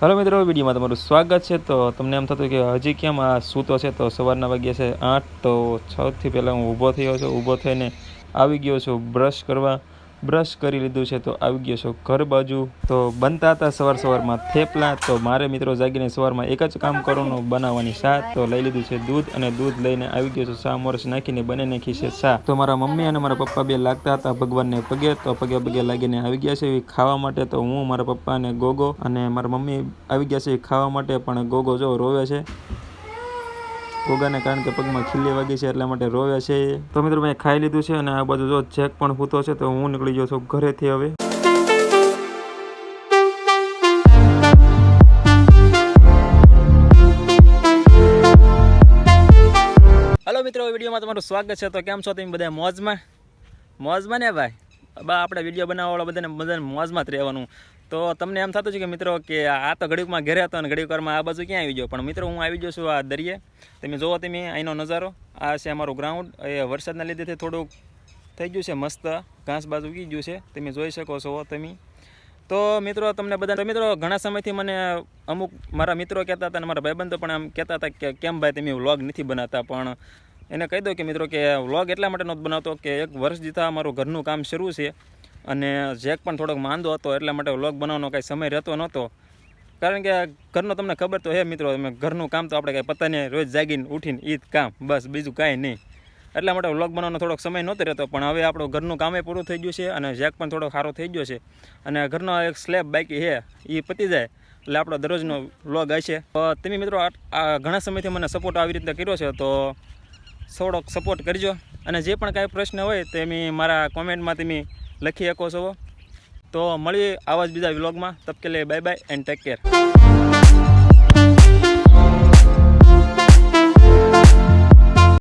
Hello મિત્રો, વિડીયોમાં તમારું સ્વાગત છે. તો તમને એમ થતું કે હજી કેમ આ સૂતો છે? તો સવારના વાગ્યા છે આઠ, તો છથી પહેલાં હું ઊભો થયો છું. ઊભો થઈને આવી ગયો છું બ્રશ કરવા. બ્રશ કરી લીધું છે તો આવી ગયો છો ઘર બાજુ. તો બનતા હતા સવાર સવારમાં થેપલા. તો મારે મિત્રો જાગીને સવારમાં એક જ કામ કરવાનું, બનાવવાની શા તો લઈ લીધું છે દૂધ અને દૂધ લઈને આવી ગયો છું શા મોરસ નાખીને બને નાખી છે શા તો મારા મમ્મી અને મારા પપ્પા બે લાગતા હતા ભગવાનને પગે. તો પગે પગે લાગીને આવી ગયા છે ખાવા માટે. તો હું, મારા પપ્પા અને ગોગો અને મારા મમ્મી આવી ગયા છે ખાવા માટે. પણ ગોગો જો રોવે છે. ગોગાને કારણ કે પગમાં ખીલી વાગી છે એટલા માટે રોવે છે. તો મિત્રો, મેં ખાઈ લીધું છે અને આ બાજુ જો ચેક પણ ફૂતો છે, તો હું નીકળી ગયો છું ઘરેથી હવે. હલો મિત્રો, વિડીયોમાં તમારું સ્વાગત છે. તો કેમ છો તમે બધા મોજમાં? મોજમાં ને ભાઈ? બા, આપણે વીડિયો બનાવવાવાળા બધાને બધાને મોજમાં જ રહેવાનું. તો તમને એમ થતું છે કે મિત્રો કે આ તો ઘડીકમાં ઘરે હતો અને ઘડીકવારમાં આ બાજુ ક્યાં આવી ગયો? પણ મિત્રો, હું આવી ગયો છું આ દરિયે. તમે જોવો તમે અહીંનો નજારો. આ છે અમારું ગ્રાઉન્ડ એ વરસાદના લીધેથી થોડુંક થઈ ગયું છે, મસ્ત ઘાસ બાજુ ઉગી ગયું છે. તમે જોઈ શકો છો તમે. તો મિત્રો, તમને બધા મિત્રો, ઘણા સમયથી મને અમુક મારા મિત્રો કહેતા હતા અને મારા ભાઈબંધો પણ આમ કહેતા હતા કે કેમ ભાઈ તમે વ્લોગ નથી બનાવતા? પણ એને કહી દો કે મિત્રો કે વ્લોગ એટલા માટે નહોતો બનાવતો કે એક વર્ષ જીતા મારું ઘરનું કામ શરૂ છે અને જેક પણ થોડોક માંદો હતો એટલા માટે વ્લોગ બનાવવાનો કાંઈ સમય રહેતો નહોતો. કારણ કે ઘરનો તમને ખબર તો હે મિત્રો તમે ઘરનું કામ તો આપણે કાંઈ પતા નહીં, રોજ જાગીને ઉઠીને ઈ જ કામ, બસ બીજું કાંઈ નહીં. એટલા માટે વ્લોગ બનાવવાનો થોડોક સમય નહોતો રહેતો, પણ હવે આપણું ઘરનું કામે પૂરું થઈ ગયું છે અને જેક પણ થોડો સારો થઈ ગયો છે અને ઘરનો એક સ્લેબ બાકી છે એ પતી જાય, એટલે આપણો દરરોજનો વ્લોગ હશે. તો તમે મિત્રો આ ઘણા સમયથી મને સપોર્ટ આવી રીતના કર્યો છે, તો થોડોક સપોર્ટ કરજો. અને જે પણ કાંઈ પ્રશ્ન હોય તે મેં મારા કોમેન્ટમાં તમે લખી શકો છો. તો મળીએ આવા જ બીજા વ્લોગમાં તબકેલે bye bye and take care